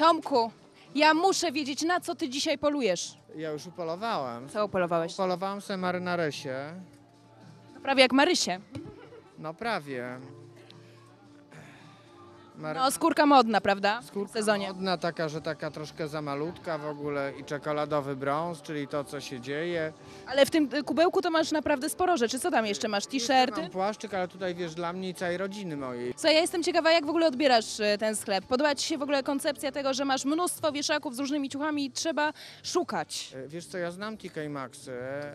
Tomku, ja muszę wiedzieć, na co ty dzisiaj polujesz. Ja już upolowałem. Co upolowałeś? Upolowałem sobie marynarysię. Prawie jak Marysie. No prawie. No, skórka modna, prawda? W Skórka sezonie. modna, taka, że taka troszkę za malutka w ogóle i czekoladowy brąz, czyli to, co się dzieje. Ale w tym kubełku to masz naprawdę sporo rzeczy. Co tam jeszcze masz? T-shirty? Mam płaszczyk, ale tutaj wiesz, dla mnie i całej rodziny mojej. Co, ja jestem ciekawa, jak w ogóle odbierasz y, ten sklep? Podoba ci się w ogóle koncepcja tego, że masz mnóstwo wieszaków z różnymi ciuchami i trzeba szukać? E, Wiesz co, ja znam TK Maxy e,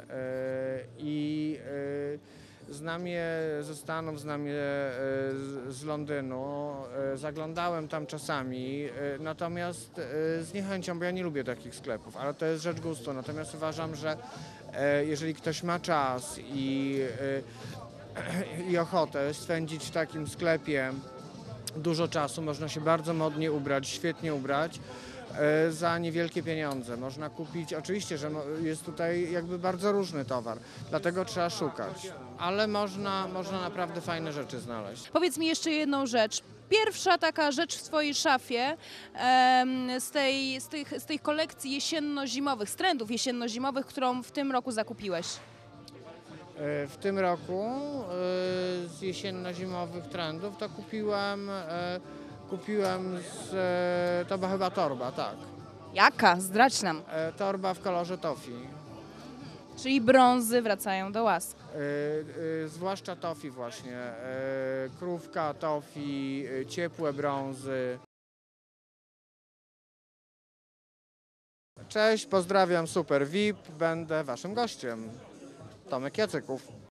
i e, znam je ze Stanów, znam je e, z, Londynu. E, zaglądałem tam czasami, e, natomiast z niechęcią, bo ja nie lubię takich sklepów, ale to jest rzecz gustu. Natomiast uważam, że jeżeli ktoś ma czas i, i ochotę spędzić w takim sklepie dużo czasu, można się bardzo modnie ubrać, świetnie ubrać e, za niewielkie pieniądze. Można kupić, oczywiście, że jest tutaj jakby bardzo różny towar, dlatego trzeba szukać, ale można, można naprawdę fajne rzeczy znaleźć. Powiedz mi jeszcze jedną rzecz. Pierwsza taka rzecz w twojej szafie z, tej, z, tych, z tych kolekcji jesienno-zimowych, z trendów jesienno-zimowych, którą w tym roku zakupiłeś. E, W tym roku e, z jesienno-zimowych trendów to kupiłem, kupiłem z, e, to była chyba torba, tak. Jaka? Zdradź nam. Torba w kolorze tofi. Czyli brązy wracają do łask. Zwłaszcza tofi właśnie. Krówka, tofi, ciepłe brązy. Cześć, pozdrawiam Super VIP. Będę waszym gościem. Tomek Jacyków.